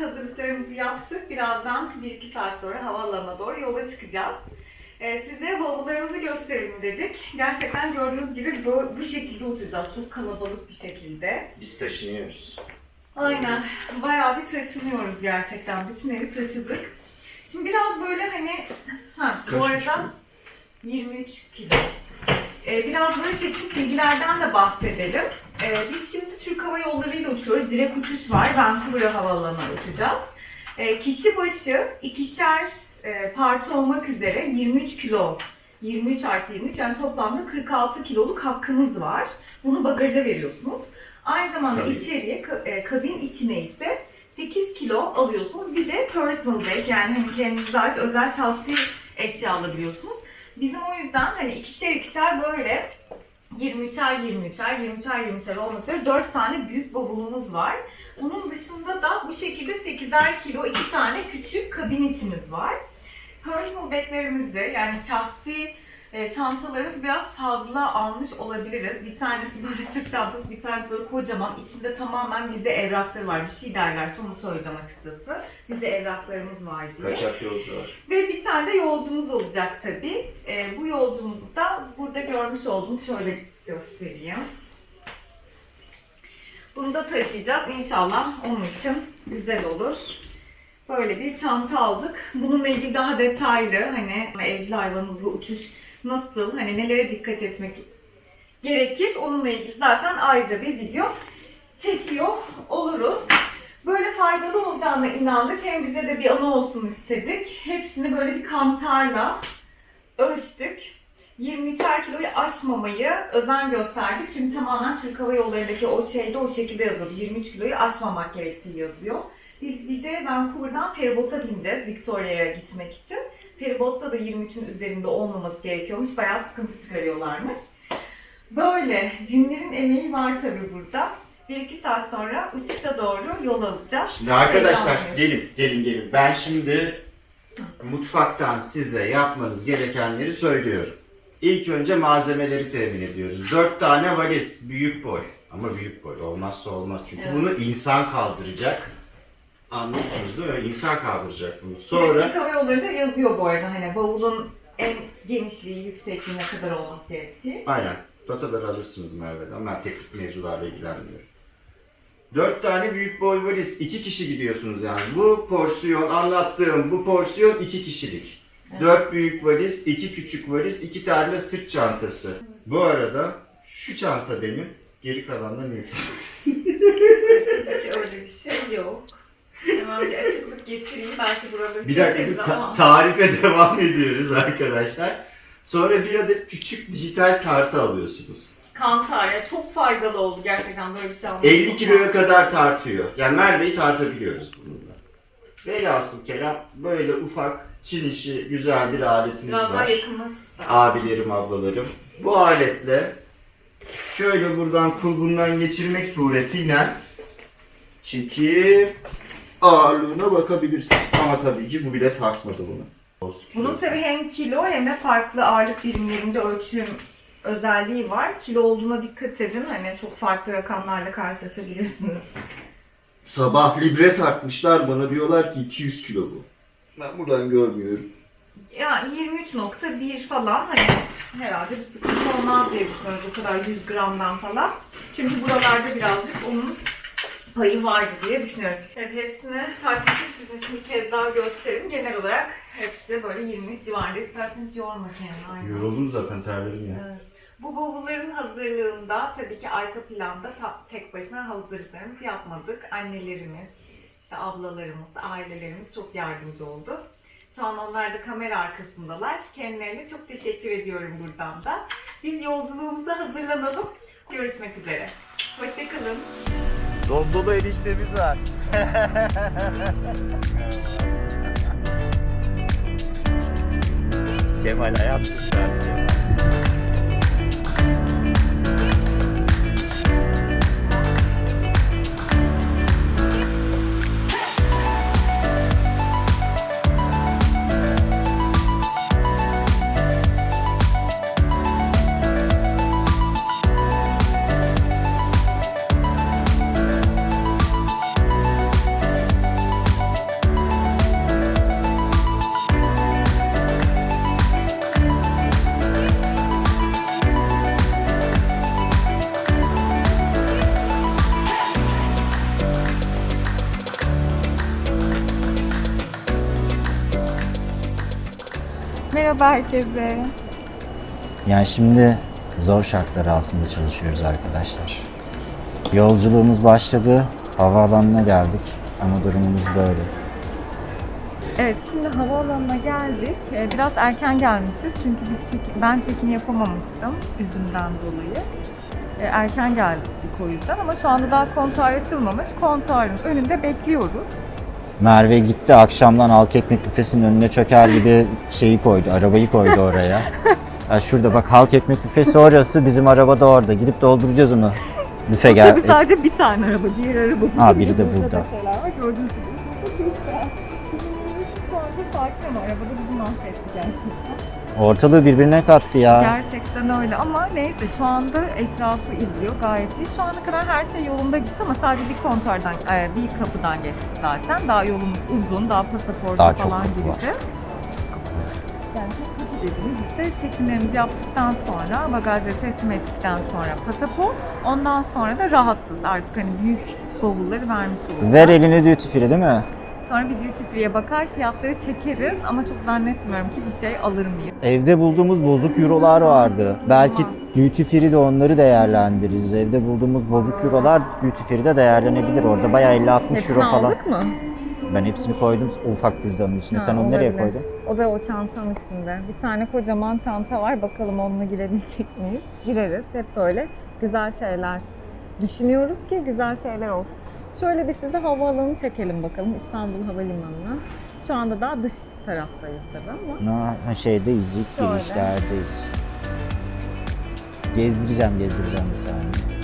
Hazırlıklarımızı yaptık. Birazdan 1-2 saat sonra havaalanına doğru yola çıkacağız. Ee, size bavullarımızı gösterelim dedik. Gerçekten gördüğünüz gibi bu, bu şekilde uçacağız. Çok kalabalık bir şekilde. Biz taşınıyoruz. Aynen. Bayağı bir taşınıyoruz gerçekten. Bütün evi taşıdık. Şimdi biraz böyle hani... Ha, bu arada 23 kilo. Ee, biraz böyle teknik bilgilerden de bahsedelim. Ee, biz şimdi Türk Hava Yolları ile uçuyoruz. Direkt uçuş var. Vancouver Havaalanı'na uçacağız. Ee, kişi başı ikişer e, parça olmak üzere 23 kilo 23 artı 23 yani toplamda 46 kiloluk hakkınız var. Bunu bagaja veriyorsunuz. Aynı zamanda Tabii. içeriye, e, kabin içine ise 8 kilo alıyorsunuz. Bir de personal bag yani hani kendinize ait özel şahsi eşya alabiliyorsunuz. Bizim o yüzden hani ikişer ikişer böyle 23'er 23'er 23'er 23'er olmak üzere 4 tane büyük bavulumuz var. Bunun dışında da bu şekilde 8'er kilo 2 tane küçük kabin içimiz var. Personal bag'lerimizi yani şahsi e, çantalarımız biraz fazla almış olabiliriz. Bir tanesi böyle sırt çantası, bir tanesi böyle kocaman. İçinde tamamen vize evrakları var. Bir şey derlerse onu söyleyeceğim açıkçası. Vize evraklarımız var diye. Kaçak yolcu var. Ve bir tane de yolcumuz olacak tabii. Ee, bu yolcumuzu da burada görmüş olduğunuz şöyle göstereyim. Bunu da taşıyacağız. İnşallah onun için güzel olur. Böyle bir çanta aldık. Bununla ilgili daha detaylı hani evcil hayvanımızla uçuş nasıl, hani nelere dikkat etmek gerekir onunla ilgili zaten ayrıca bir video çekiyor oluruz. Böyle faydalı olacağına inandık. Hem bize de bir anı olsun istedik. Hepsini böyle bir kantarla ölçtük. 23'er kiloyu aşmamayı özen gösterdik. Çünkü tamamen Türk Hava Yolları'ndaki o şeyde o şekilde yazıyordu. 23 kiloyu aşmamak gerektiği yazıyor. Biz bir de Vancouver'dan feribota bineceğiz Victoria'ya gitmek için. Feribotta da 23'ün üzerinde olmaması gerekiyormuş. Bayağı sıkıntı çıkarıyorlarmış. Böyle günlerin emeği var tabii burada. Bir iki saat sonra uçuşa doğru yol alacağız. Şimdi arkadaşlar gelin gelin gelin. Ben şimdi mutfaktan size yapmanız gerekenleri söylüyorum. İlk önce malzemeleri temin ediyoruz. 4 tane valiz, büyük boy. Ama büyük boy olmazsa olmaz. Çünkü Evet. bunu insan kaldıracak. Anlıyorsunuz değil mi? İnsan kaldıracak bunu. Sonra... Türk Hava Yolları'nda yazıyor bu arada hani bavulun en genişliği, yüksekliği ne kadar olması gerektiği. Aynen. Dataları alırsınız Merve'den. Ben teknik mevzularla ilgilenmiyorum. Dört tane büyük boy valiz. iki kişi gidiyorsunuz yani. Bu porsiyon anlattığım bu porsiyon iki kişilik. Evet. Dört büyük valiz, iki küçük valiz, iki tane de sırt çantası. Bu arada şu çanta benim. Geri kalandan yüksek. Öyle bir şey yok. Hemen bir açıklık getireyim. Belki burada Bir dakika bir ta- tarife devam ediyoruz arkadaşlar. Sonra bir adet küçük dijital tartı alıyorsunuz. Kantar ya çok faydalı oldu gerçekten böyle bir şey almak. 50 çok kiloya kadar tartıyor. Yani Merve'yi tartabiliyoruz bununla. Velhasıl kelam böyle ufak Çin işi güzel bir aletimiz Biraz daha var. yakınlaşırsa. Abilerim, ablalarım. Bu aletle şöyle buradan kulbundan geçirmek suretiyle çekip ağırlığına bakabilirsiniz. Ama tabii ki bu bile takmadı bunu. Bunun tabii hem kilo hem de farklı ağırlık birimlerinde ölçüm özelliği var. Kilo olduğuna dikkat edin. Hani çok farklı rakamlarla karşılaşabilirsiniz. Sabah libre tartmışlar bana diyorlar ki 200 kilo bu. Ben buradan görmüyorum. Ya 23.1 falan hani herhalde bir sıkıntı olmaz diye düşünüyoruz o kadar 100 gramdan falan. Çünkü buralarda birazcık onun payı vardı diye düşünüyoruz. Evet hepsini tartışıp sizin için bir kez daha göstereyim. Genel olarak hepsi böyle 23 civarında. İstersen hiç yorma kendini. Yoruldum zaten terledim ya. Evet. Bu bavulların hazırlığında tabii ki arka planda tek başına hazırlıklarımızı yapmadık. Annelerimiz, işte ablalarımız, ailelerimiz çok yardımcı oldu. Şu an onlar da kamera arkasındalar. Kendilerine çok teşekkür ediyorum buradan da. Biz yolculuğumuza hazırlanalım. Görüşmek üzere. Hoşçakalın. Dondolu eniştemiz var. Kemal hayat kurtardı. Merhaba herkese. Yani şimdi zor şartlar altında çalışıyoruz arkadaşlar. Yolculuğumuz başladı. Havaalanına geldik ama durumumuz böyle. Evet şimdi havaalanına geldik. Ee, Biraz erken gelmişiz çünkü biz çek- ben çekim yapamamıştım üzümden dolayı. Ee, Erken geldik o yüzden ama şu anda daha kontuar açılmamış. Kontuarın önünde bekliyoruz. Merve gitti akşamdan halk ekmek büfesinin önüne çöker gibi şeyi koydu, arabayı koydu oraya. Ya şurada bak halk ekmek büfesi orası, bizim araba da orada. Gidip dolduracağız onu. Büfe gel. Tabii sadece bir tane araba, diğer araba. Ha, biri de Burada burada. gördüğünüz gibi. Şu anda sakin ama arabada bizi gerçekten. Ortalığı birbirine kattı ya. Gerçekten öyle ama neyse şu anda etrafı izliyor gayet iyi. Şu ana kadar her şey yolunda gitti ama sadece bir kontardan, e, bir kapıdan geçtik zaten. Daha yolumuz uzun, daha pasaporta Daha çok falan kapı var. gireceğiz. Yani çok kapı dediğimiz işte çekimlerimizi yaptıktan sonra, bagajları teslim ettikten sonra pasaport, ondan sonra da rahatsız artık hani büyük bavulları vermiş olacağız. Ver elini duty free değil mi? Sonra bir duty free'ye bakar fiyatları çekeriz ama çok zannetmiyorum ki bir şey alır mıyız. Evde bulduğumuz bozuk eurolar vardı. Belki duty free de onları değerlendiririz. Evde bulduğumuz bozuk eurolar duty free de değerlenebilir. Orada bayağı 50-60 Hepsini euro falan. aldık mı? Ben hepsini koydum o ufak cüzdanın içine. Ha, Sen onu nereye olabilir. koydun? O da o çantanın içinde. Bir tane kocaman çanta var. Bakalım onunla girebilecek miyiz? Gireriz. Hep böyle güzel şeyler düşünüyoruz ki güzel şeyler olsun. Şöyle bir size havaalanı çekelim bakalım İstanbul Havalimanı'na. Şu anda daha dış taraftayız tabii ama. Ha, şeydeyiz, ilk Şöyle. girişlerdeyiz. Gezdireceğim, gezdireceğim bir saniye.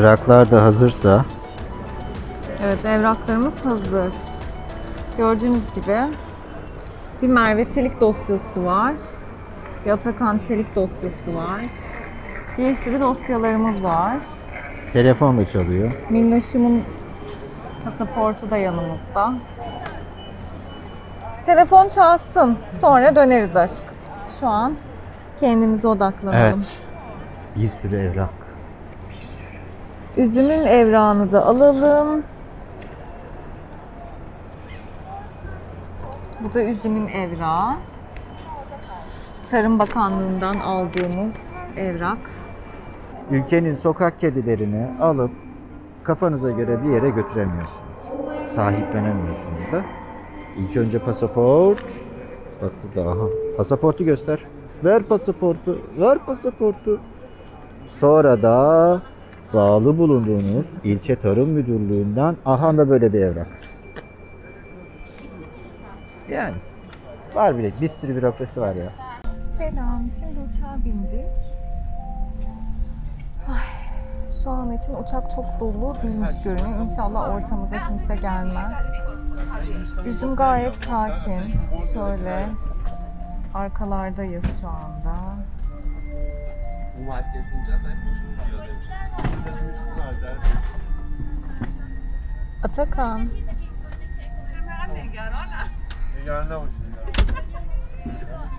Evraklar da hazırsa Evet evraklarımız hazır. Gördüğünüz gibi bir Merve Çelik dosyası var. Bir Atakan Çelik dosyası var. Bir sürü dosyalarımız var. telefon da çalıyor. Minnoş'umun pasaportu da yanımızda. Telefon çalsın. Sonra döneriz aşkım. Şu an kendimize odaklanalım. Evet. Bir sürü evrak. Üzümün evrağını da alalım. Bu da üzümün evrağı. Tarım Bakanlığı'ndan aldığımız evrak. Ülkenin sokak kedilerini alıp kafanıza göre bir yere götüremiyorsunuz. Sahiplenemiyorsunuz da. İlk önce pasaport. Bak burada aha. Pasaportu göster. Ver pasaportu. Ver pasaportu. Sonra da bağlı bulunduğunuz ilçe tarım müdürlüğünden aha da böyle bir evrak. Yani var bile bir sürü bürokrasi var ya. Selam, şimdi uçağa bindik. Ay, şu an için uçak çok dolu değilmiş görünüyor. İnşallah ortamıza kimse gelmez. Üzüm gayet sakin. Şöyle arkalardayız şu anda. Bu maddesinde Atakan.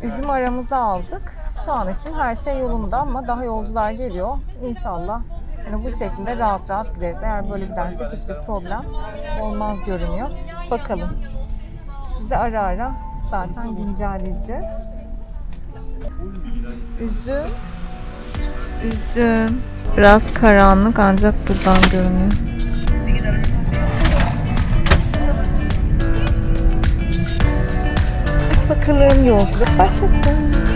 Üzüm aramızı aldık. Şu an için her şey yolunda ama daha yolcular geliyor. İnşallah yani bu şekilde rahat rahat gideriz. Eğer böyle gidersek hiçbir problem olmaz görünüyor. Bakalım. Size ara ara zaten güncelleyeceğiz. Üzüm. Üzüm. Biraz karanlık ancak buradan görünüyor. Hadi bakalım yolculuk başlasın.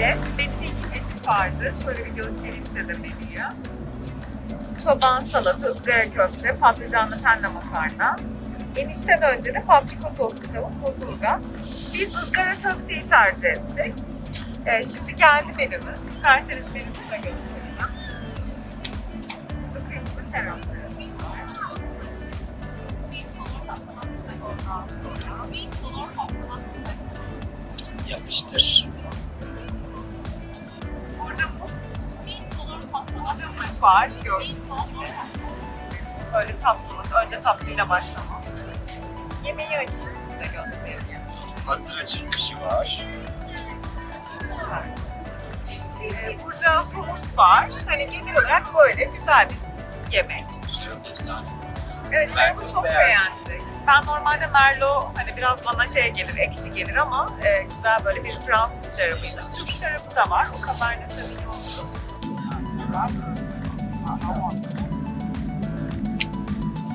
Yemeklerimizi yiyeceğiz. Menüde iki çeşit vardı. Şöyle bir göstereyim size de menüyü. Çoban salata, ızgara köfte, patlıcanlı tenne makarna. Enişten önce de paprika soslu tavuk, bozulgat. Biz ızgara köfteyi tercih ettik. Ee, şimdi geldi menümüz. İsterseniz menümüzü de göstereyim. Bu. Ondan sonra Yapıştır. Var gördüğünüz gibi. Böyle tatlımız. Önce tatlıyla başlamam. Yemeği açayım size göstereyim. Hazır açılmışı var. Ee, burada humus var. Hani genel olarak böyle güzel bir yemek. Şarap efsane. Evet, Ben şarabı çok beğendim. beğendim. Ben normalde Merlot hani biraz bana şey gelir, ekşi gelir ama e, güzel böyle bir Fransız şarabıymış. Türk şarabı da var. O Cabernet Sauvignon'du.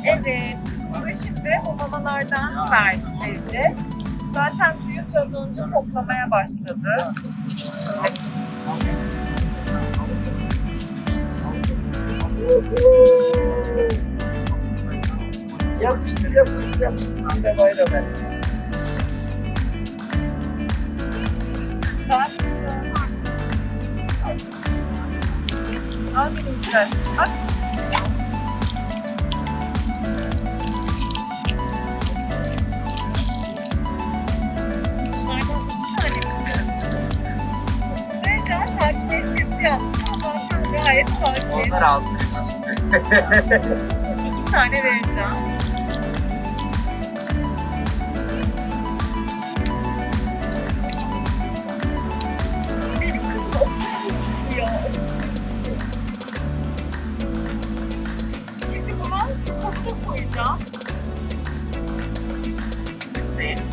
Evet, kızımıza şimdi mamalardan ver, vereceğiz. Zaten duyunca az önce koklamaya başladı. Yapıştır yapıştır yapıştır. Anne bayram versin. Sen Benim güzel. Bak. Gayet sakin. Onlar aldı. İki tane vereceğim.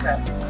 Okay.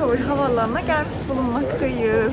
Vancouver havaalanına gelmiş bulunmaktayız.